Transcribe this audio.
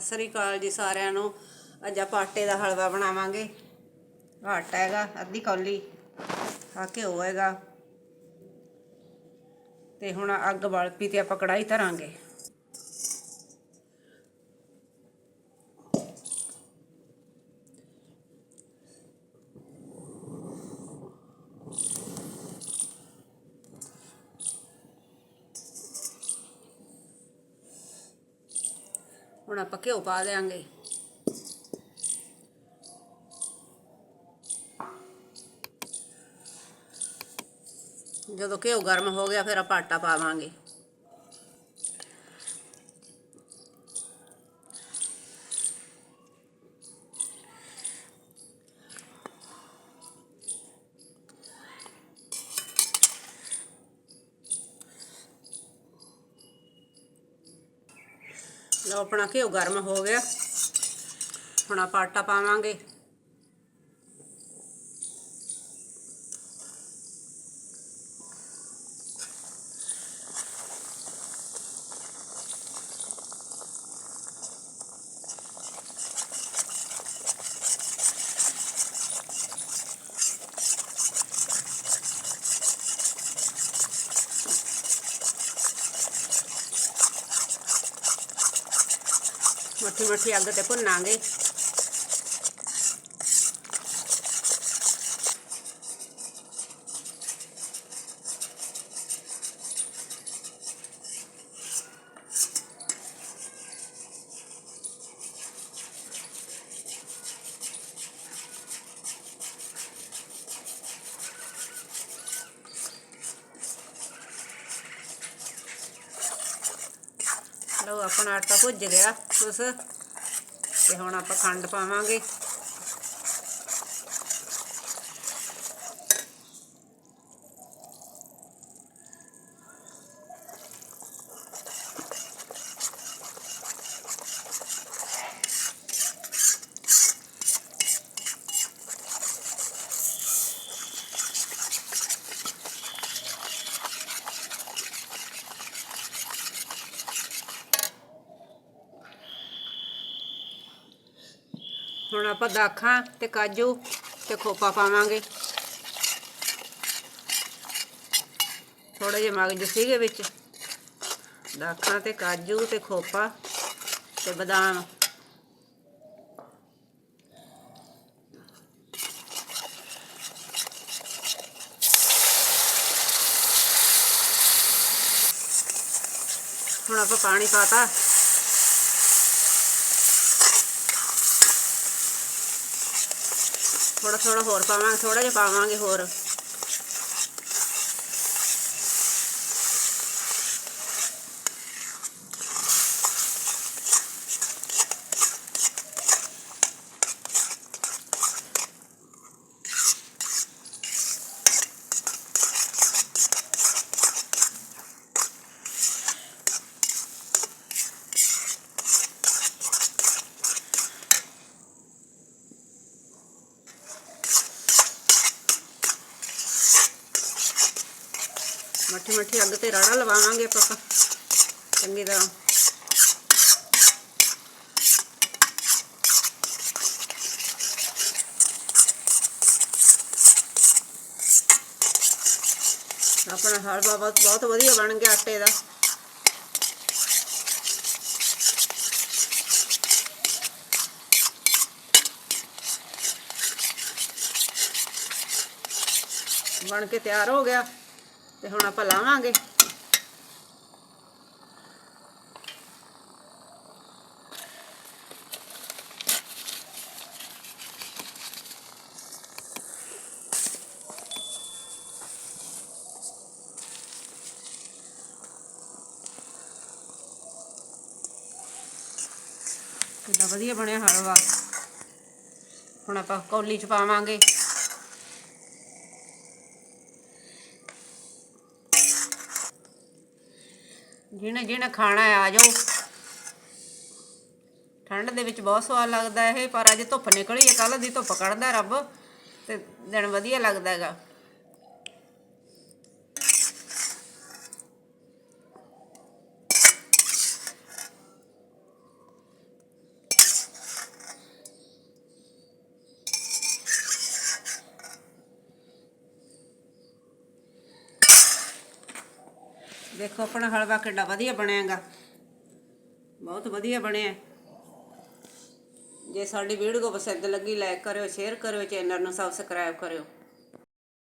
ਸਤਿ ਸ੍ਰੀ ਅਕਾਲ ਜੀ ਸਾਰਿਆਂ ਨੂੰ। ਅੱਜ ਆਪਾਂ ਆਟੇ ਦਾ ਹਲਵਾ ਬਣਾਵਾਂਗੇ। ਆਟਾ ਹੈਗਾ, ਅੱਧੀ ਕੌਲੀ, ਆ ਘਿਓ ਹੈਗਾ। ਤੇ ਹੁਣ ਅੱਗ ਬਲ ਪਈ ਤੇ ਆਪਾਂ ਕੜਾਈ ਧਰਾਂਗੇ। ਹੁਣ ਆਪਾਂ ਘਿਓ ਪਾ ਦੇਾਂਗੇ ਜਦੋਂ ਘਿਓ ਗਰਮ ਹੋ ਗਿਆ ਫਿਰ ਆਪਾਂ ਆਟਾ ਪਾਵਾਂਗੇ ਲਓ ਆਪਣਾ ਘਿਓ ਗਰਮ ਹੋ ਗਿਆ। ਹੁਣ ਆਪਾਂ ਆਟਾ ਪਾਵਾਂਗੇ। ਮੱਠੀ ਮੱਠੀ ਅੱਗ ਤੇ ਭੁੰਨਾਂਗੇ। ਲਓ ਆਪਣਾ ਆਟਾ ਭੁੱਜ ਗਿਆ। ਉਸ ਤੇ ਹੁਣ ਆਪਾਂ ਖੰਡ ਪਾਵਾਂਗੇ। ਹੁਣ ਆਪਾਂ ਦਾਖਾਂ ਤੇ ਕਾਜੂ ਤੇ ਖੋਪਾ ਪਾਵਾਂਗੇ। ਥੋੜੇ ਜਿਹੇ ਮਗਜ ਸੀਗੇ ਵਿੱਚ। ਦਾਖਾਂ ਤੇ ਕਾਜੂ ਤੇ ਖੋਪਾ ਤੇ ਬਦਾਮ। ਹੁਣ ਆਪਾਂ ਪਾਣੀ ਪਾਤਾ। ਥੋੜਾ ਥੋੜਾ ਹੋਰ ਪਾਵਾਂਗੇ ਥੋੜਾ ਜਿਹਾ ਪਾਵਾਂਗੇ ਹੋਰ। ਮੱਠੀ ਮੱਠੀ ਅੱਗ ਤੇ ਰਾੜਾ ਲਵਾਵਾਂਗੇ ਆਪਾਂ। ਚੰਗੀ ਤਰ੍ਹਾਂ। ਆਪਣਾ ਹਲਵਾ ਬਹੁਤ ਬਹੁਤ ਵਧੀਆ ਬਣ ਗਿਆ ਆਟੇ ਦਾ। ਬਣ ਕੇ ਤਿਆਰ ਹੋ ਗਿਆ। ਤੇ ਹੁਣ ਆਪਾਂ ਲਾਵਾਂਗੇ। ਕਿੰਨਾ ਵਧੀਆ ਬਣਿਆ ਹਲਵਾ। ਹੁਣ ਆਪਾਂ ਕੌਲੀ ਚ ਪਾਵਾਂਗੇ। ਜਿਹਨੇ ਜਿਹਨੇ ਖਾਣਾ ਆ ਜਾਓ। ਠੰਡ ਦੇ ਵਿੱਚ ਬਹੁਤ ਸਵਾਦ ਲੱਗਦਾ ਇਹ, ਪਰ ਅੱਜ ਧੁੱਪ ਨਿਕਲੀ ਹੈ ਕੱਲ ਦੀ ਧੁੱਪ ਕੱਢਦਾ ਰੱਬ, ਤੇ ਦਿਨ ਵਧੀਆ ਲੱਗਦਾ ਹੈਗਾ। ਦੇਖੋ, ਆਪਣਾ ਹਲਵਾ ਕਿੱਡਾ ਵਧੀਆ ਬਣਿਆਗਾ। ਬਹੁਤ ਵਧੀਆ ਬਣਿਆ। ਜੇ ਸਾਡੀ ਵੀਡੀਓ ਪਸੰਦ ਲੱਗੀ ਲਾਈਕ ਕਰਿਓ ਸ਼ੇਅਰ ਕਰਿਓ ਚੈਨਲ ਨੂੰ ਸਬਸਕ੍ਰਾਈਬ ਕਰਿਓ।